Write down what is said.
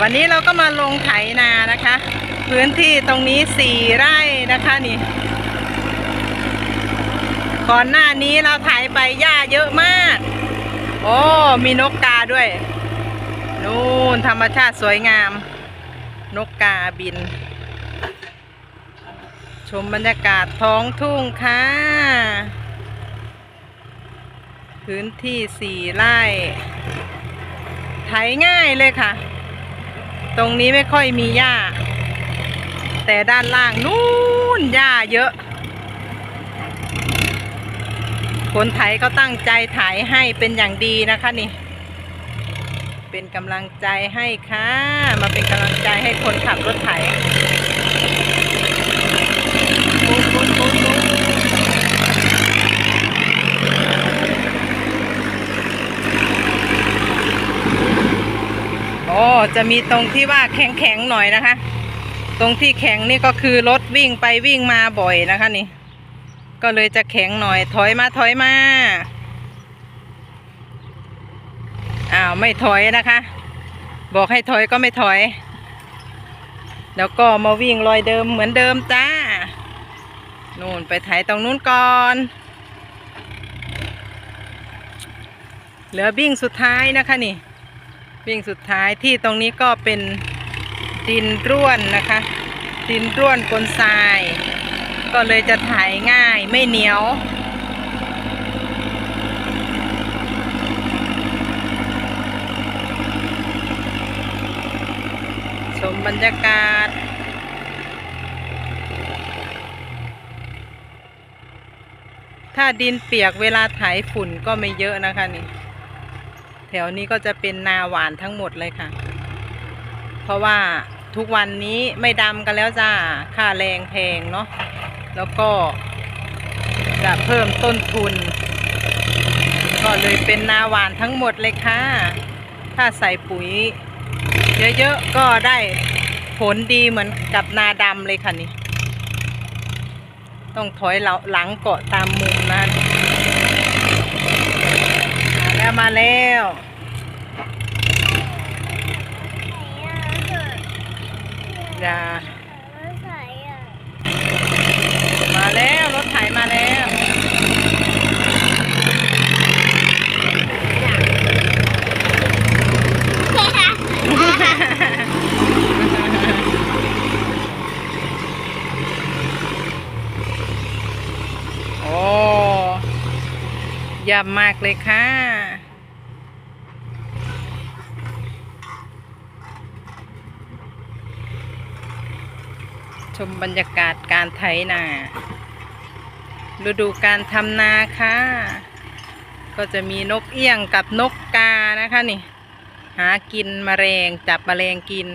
วันนี้เราก็มาลงไถนานะคะ พื้นที่ตรงนี้สี่ไร่นะคะนี่ก่อนหน้านี้เราไถไปหญ้าเยอะมาก โอ้มีนกกาด้วย นู่นธรรมชาติสวยงาม นกกาบิน ชมบรรยากาศท้องทุ่งค่ะ พื้นที่สี่ไร่ไถง่ายเลยค่ะ ตรงนี้ไม่ค่อยมีหญ้า แต่ด้านล่างนู่นหญ้าเยอะคนไถเขาตั้งใจถ่ายให้เป็นอย่างดีนะคะนี่ เป็นกำลังใจให้ค่ะ มาเป็นกำลังใจให้คนขับรถไถปุ๊บปุ๊บปุ๊บปุ๊บโอ้ จะมีตรงที่ว่าแข็งแข็งๆหน่อยนะคะ ตรงที่แข็งนี่ก็คือรถวิ่งไปวิ่งมาบ่อยนะคะนี่ ก็เลยจะแข็งหน่อยถอยมาถอยมาอ้าวไม่ถอยนะคะ บอกให้ถอยก็ไม่ถอย แล้วก็มาวิ่งรอยเดิมเหมือนเดิมจ้านู่นไปไถตรงนู้นก่อนเหลือวิ่งสุดท้ายนะคะนี่ วิ่งสุดท้ายที่ตรงนี้ก็เป็นดินร่วนนะคะ ดินร่วนกลทราย ก็เลยจะถ่ายง่ายไม่เหนียวชมบรรยากาศ ถ้าดินเปียกเวลาไถฝุ่นก็ไม่เยอะนะคะนี่ แถวนี้ก็จะเป็นนาหวานทั้งหมดเลยค่ะ เพราะว่าทุกวันนี้ไม่ดำกันแล้วจ้า ค่าแรงแพงเนาะ แล้วก็จะเพิ่มต้นทุน ก็เลยเป็นนาหวานทั้งหมดเลยค่ะ ถ้าใส่ปุ๋ย เยอะๆ ก็ได้ผลดีเหมือนกับนาดำเลยค่ะนี่ ต้องถอยหลังเกาะตามมุมนะ มาแล้วมาแล้วอย่ามาแล้วรถไถมาแล้วโอ้เยำมากเลยค่ะ ชมบรรยากาศการไถนาฤดูการทำนาค่ะ ก็จะมีนกเอี้ยงกับนกกานะคะนี่ หากินมแมลงจับมแมลงกิน